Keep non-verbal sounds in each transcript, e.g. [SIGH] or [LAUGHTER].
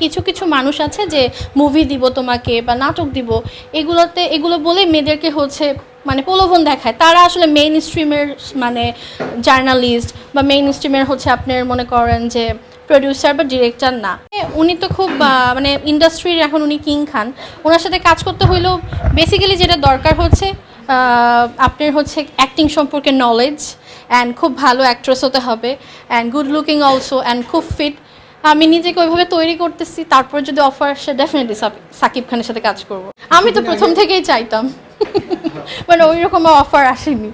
কিছু কিছু মানুষ আছে যে মুভি দিব তোমাকে বা নাটক দিব, এগুলোতে, এগুলো বলে মেয়েদেরকে হচ্ছে মানে প্রলোভন দেখায়। তারা আসলে মেইন স্ট্রিমের মানে জার্নালিস্ট বা মেইন স্ট্রিমের হচ্ছে আপনার মনে করেন যে প্রডিউসার বা ডিরেক্টর না। উনি তো খুব মানে ইন্ডাস্ট্রির এখন উনি কিং খান। ওনার সাথে কাজ করতে হইলেও বেসিক্যালি যেটা দরকার হচ্ছে আপনার হচ্ছে অ্যাক্টিং সম্পর্কে নলেজ অ্যান্ড খুব ভালো অ্যাক্ট্রেস হতে হবে and good looking also and খুব ফিট আমি নিজেকে ওইভাবে তৈরি করতেছি তারপর যদি অফার আসে ডেফিনেটলি সাকিব খানের সাথে কাজ করব। আমি তো [LAUGHS] প্রথম থেকেই চাইতাম। [LAUGHS] মানে ওই রকম অফার আসেনি।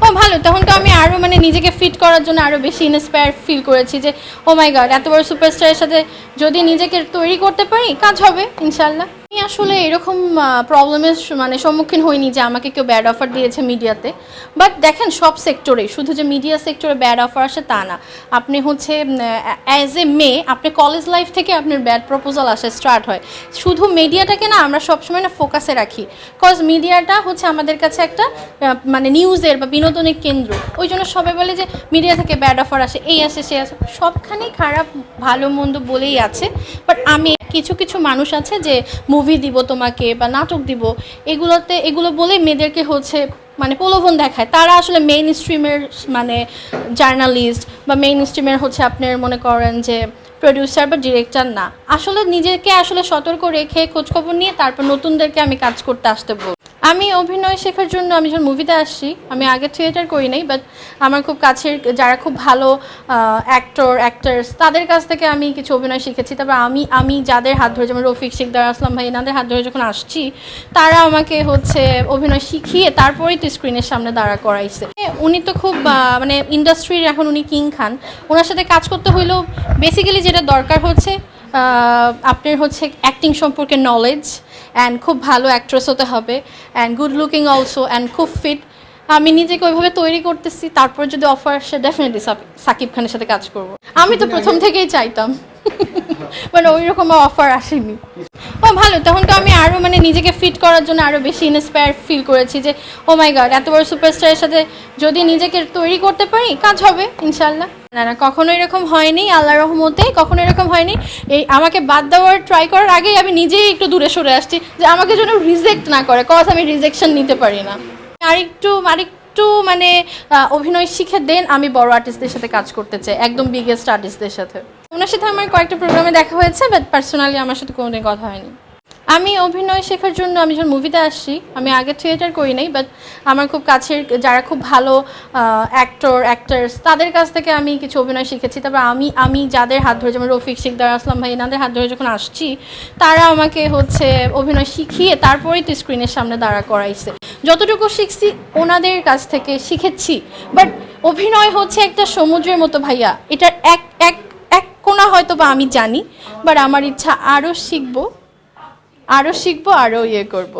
ও ভালো তখন তো আমি আরও মানে নিজেকে ফিট করার জন্য আরও বেশি ইন্সপায়ার ফিল করেছি যে ও মাই গড এত বড় সুপারস্টারের সাথে যদি নিজেকে তৈরি করতে পারি কাজ হবে ইনশাল্লাহ আমি আসলে এরকম প্রবলেমের মানে সম্মুখীন হইনি যে আমাকে কেউ ব্যাড অফার দিয়েছে মিডিয়াতে বাট দেখেন, সব সেক্টরে শুধু যে মিডিয়া সেক্টরে ব্যাড অফার আসে তা না। আপনি হচ্ছে অ্যাজ এ মেয়ে, আপনি কলেজ লাইফ থেকে আপনার ব্যাড প্রপোজাল আসে স্টার্ট হয়। শুধু মিডিয়াটাকে না, আমরা সবসময় না ফোকাসে রাখি। কজ মিডিয়াটা হচ্ছে আমাদের কাছে একটা মানে নিউজের বা বিনোদনের কেন্দ্র। ওই জন্য সবাই বলে যে মিডিয়া থেকে ব্যাড অফার আসে, এই আসে, সে আসে। সবখানেই খারাপ, ভালো, মন্দ বলেই আছে। বাট আমি, কিছু কিছু মানুষ আছে যে মুভি দিব তোমাকে বা নাটক দিব, এগুলোতে, এগুলো বলে মেয়েদেরকে হচ্ছে মানে প্রলোভন দেখায়। তারা আসলে মেইন স্ট্রিমের মানে জার্নালিস্ট বা মেইন স্ট্রিমের হচ্ছে আপনার মনে করেন যে প্রডিউসার বা ডিরেক্টর না। আসলে নিজেকে আসলে সতর্ক রেখে খোঁজখবর নিয়ে তারপর নতুনদেরকে আমি কাজ করতে আসতে বল আমি অভিনয় শেখার জন্য আমি যখন মুভিতে আসছি, আমি আগে থিয়েটার করি নাই বাট আমার খুব কাছের যারা খুব ভালো অ্যাক্টর অ্যাক্টার্স তাদের কাছ থেকে আমি কিছু অভিনয় শিখেছি। তারপর আমি আমি যাদের হাত ধরে, যেমন রফিক শিকদার, আসলাম ভাই, এনাদের হাত ধরে যখন আসছি, তারা আমাকে হচ্ছে অভিনয় শিখিয়ে তারপরেই তো স্ক্রিনের সামনে দাঁড়া করাইছে। উনি তো খুব মানে ইন্ডাস্ট্রির এখন উনি কিং খান। ওনার সাথে কাজ করতে হইলেও বেসিক্যালি যেটা দরকার হচ্ছে আপনার হচ্ছে অ্যাক্টিং সম্পর্কে নলেজ অ্যান্ড খুব ভালো অ্যাক্ট্রেস হতে হবে and good looking also and খুব ফিট আমি নিজেকে ওইভাবে তৈরি করতেছি তারপর যদি অফার আসে ডেফিনেটলি সাকিব খানের সাথে কাজ করব। আমি তো [LAUGHS] প্রথম থেকেই চাইতাম। [LAUGHS] মানে ওই রকম অফার আসেনি। ও, ভালো, তখন তো আমি আরও মানে নিজেকে ফিট করার জন্য আরও বেশি ইন্সপায়ার ফিল করেছি যে ও মাই গড এত বড় সুপারস্টারের সাথে যদি নিজেকে তৈরি করতে পারি, কাজ হবে ইনশাল্লাহ না না, কখনো এরকম হয়নি আল্লাহ রহমতে কখনো এরকম হয়নি। এই আমাকে বাদ দেওয়ার ট্রাই করার আগেই আমি নিজেই একটু দূরে সরে আসছি যে আমাকে যেন রিজেক্ট না করে কজ আমি রিজেকশন নিতে পারি না। আরেকটু আরেকটু মানে অভিনয় শিখে দেন আমি বড় আর্টিস্টদের সাথে কাজ করতে চাই, একদম বিগেস্ট আর্টিস্টদের সাথে। ওনার সাথে আমার কয়েকটা প্রোগ্রামে দেখা হয়েছে বাট পার্সোনালি আমার সাথে কোনোদিন কথা হয়নি। আমি অভিনয় শেখার জন্য, আমি যখন মুভিতে আসছি, আমি আগে থিয়েটার করি নাই বাট আমার খুব কাছের যারা খুব ভালো অ্যাক্টর অ্যাক্টার্স তাদের কাছ থেকে আমি কিছু অভিনয় শিখেছি। তারপর আমি আমি যাদের হাত ধরে, যেমন রফিক শিকদার আসলাম ভাই, এনাদের হাত ধরে যখন আসছি, তারা আমাকে হচ্ছে অভিনয় শিখিয়ে তারপরেই তো স্ক্রিনের সামনে দাঁড়া করাইছে। যতটুকু শিখছি, ওনাদের কাছ থেকে শিখেছি। বাট অভিনয় হচ্ছে একটা সমুদ্রের মতো ভাইয়া। এটার এক এক কোনা হয়তো বা আমি জানি বাট আমার ইচ্ছা আরও শিখব আরও শিখব আরও ইয়ে করব।